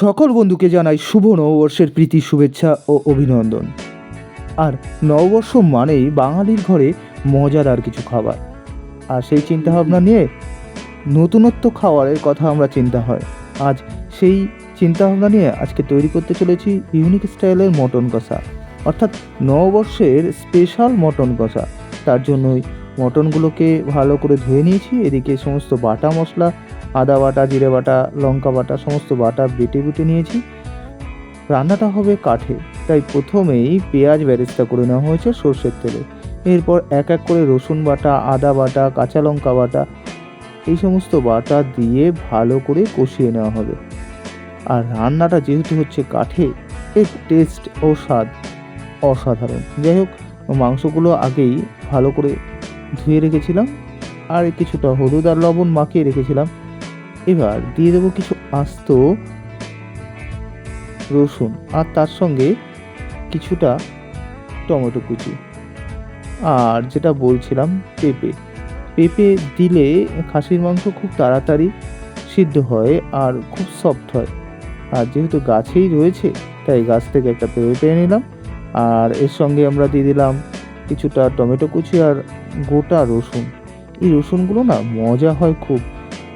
সকল বন্ধুকে জানাই শুভ নববর্ষের প্রীতি, শুভেচ্ছা ও অভিনন্দন। আর নববর্ষ মানেই বাঙালির ঘরে মজাদার কিছু খাবার। আর সেই চিন্তাভাবনা নিয়ে নতুনত্ব খাবারের কথা আমরা চিন্তা হয়। আজ সেই চিন্তাভাবনা নিয়ে আজকে তৈরি করতে চলেছি ইউনিক স্টাইলের মটন কষা, অর্থাৎ নববর্ষের স্পেশাল মটন কষা। তার জন্যই মটনগুলোকে ভালো করে ধুয়ে নিয়েছি, এদিকে সমস্ত বাটা মশলা আদা বাটা, জিরে বাটা, লঙ্কা বাটা, সমস্ত বাটা বেটে বেটে নিয়েছি। রান্নাটা হবে কাঠে, তাই প্রথমেই পেঁয়াজ বেরেস্তা করে নেওয়া হয়েছে সর্ষের তেলে। এরপর এক এক করে রসুন বাটা, আদা বাটা, কাঁচা লঙ্কা বাটা, এই সমস্ত বাটা দিয়ে ভালো করে কষিয়ে নেওয়া হবে। আর রান্নাটা যেহেতু হচ্ছে কাঠে, এর টেস্ট ও স্বাদ অসাধারণ। যাই হোক, মাংসগুলো আগেই ভালো করে ধুয়ে রেখেছিলাম, আর কিছুটা হলুদ আর লবণ মাখিয়ে রেখেছিলাম। এবার দিয়ে দেবো কিছু আস্ত রসুন আর তার সঙ্গে কিছুটা টমেটো কুচি। আর যেটা বলছিলাম, পেঁপে। পেঁপে দিলে খাসির মাংস খুব তাড়াতাড়ি সিদ্ধ হয় আর খুব সফট হয়। আর যেহেতু গাছেই রয়েছে, তাই গাছ থেকে একটা পেঁপে পেয়ে নিলাম। আর এর সঙ্গে আমরা দিয়ে দিলাম কিছুটা টমেটো কুচি আর গোটা রসুন। এই রসুনগুলো না মজা হয় খুব।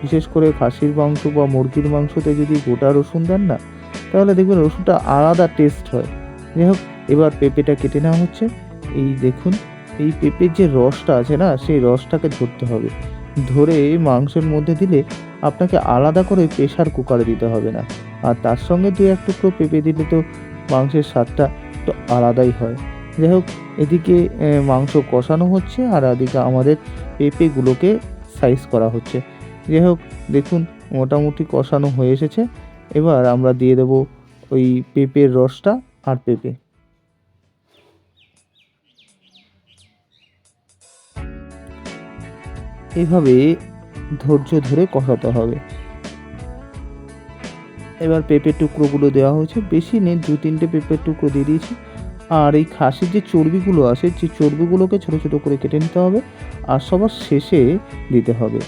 বিশেষ করে খাসির মাংস বা মুরগির মাংসতে যদি গোটা রসুন দেন না, তাহলে দেখবেন রসুনটা আলাদা টেস্ট হয়। যাই হোক, এবার পেঁপেটা কেটে নেওয়া হচ্ছে। এই দেখুন, এই পেঁপের যে রসটা আছে না, সেই রসটাকে ধরতে হবে। ধরে মাংসের মধ্যে দিলে আপনাকে আলাদা করে প্রেশার কুকারে দিতে হবে না। আর তার সঙ্গে দু এক টুকরো পেঁপে দিলে তো মাংসের স্বাদটা তো আলাদাই হয়। যাই হোক, এদিকে মাংস কষানো হচ্ছে আর এদিকে আমাদের পেঁপেগুলোকে সাইজ করা হচ্ছে। যাই হোক দেখুন, মোটামুটি কষানো হয়ে এসেছে। এবার আমরা দিয়ে দেব ওই পেঁপের রসটা আর পেঁপে। এভাবে ধৈর্য ধরে কষাতে হবে। এবার পেঁপের টুকরোগুলো দেওয়া হয়েছে। বেশি নেই, দু তিনটে পেঁপের টুকরো দিয়ে দিয়েছি। আর এই খাসির যে চর্বিগুলো আছে যে চর্বিগুলোকে ছোটো ছোটো করে কেটে নিতে হবে আর সবার শেষে দিতে হবে।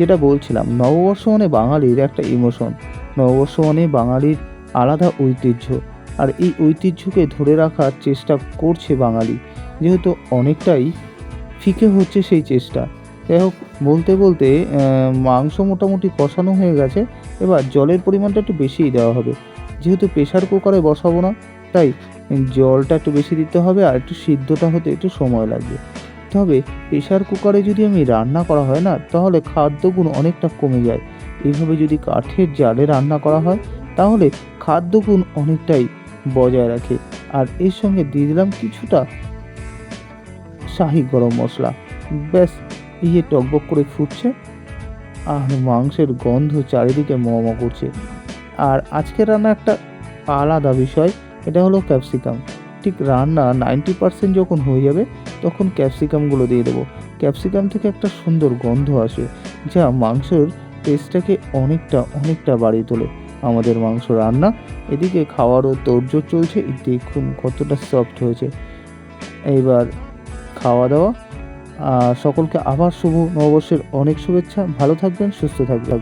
যেটা বলছিলাম নববর্ষ মানে বাঙালির একটা ইমোশন নববর্ষ মানে বাঙালির আলাদা ঐতিহ্য। আর এই ঐতিহ্যকে ধরে রাখার চেষ্টা করছে বাঙালি। যেহেতু অনেকটাই ফিকে হচ্ছে সেই চেষ্টা। যাই হোক, বলতে বলতে মাংস মোটামুটি কষানো হয়ে গেছে। এবার জলের পরিমাণটা একটু বেশিই দেওয়া হবে। যেহেতু প্রেশার কুকারে বসাবো না, তাই জলটা একটু বেশি দিতে হবে আর একটু সিদ্ধটা হতে একটু সময় লাগবে। তবে প্রেশার কুকারে যদি আমি রান্না করা হয় না, তাহলে খাদ্যগুণ অনেকটা কমে যায়। এইভাবে যদি কাঠের জালে রান্না করা হয়, তাহলে খাদ্যগুণ অনেকটাই বজায় রাখে। আর এর সঙ্গে দিয়ে দিলাম কিছুটা শাহি গরম মশলা। ব্যাস ইয়ে টকবক করে ফুটছে, আর মাংসের গন্ধ চারিদিকে মমা করছে। আর আজকের রান্না একটা আলাদা বিষয়, এটা হলো ক্যাপসিকাম। ঠিক রান্না নাইনটি পার্সেন্ট যখন হয়ে যাবে তখন ক্যাপসিকামগুলো দিয়ে দেবো। ক্যাপসিকাম থেকে একটা সুন্দর গন্ধ আসে, যা মাংসের টেস্টটাকে অনেকটা অনেকটা বাড়িয়ে তোলে। আমাদের মাংস রান্না, এদিকে খাওয়ারও তোড়জোড় চলছে দেখুন কতটা সফট হয়েছে। এইবার খাওয়া দাওয়া সকলকে আবার শুভ নববর্ষের অনেক শুভেচ্ছা, ভালো থাকবেন, সুস্থ থাকবেন।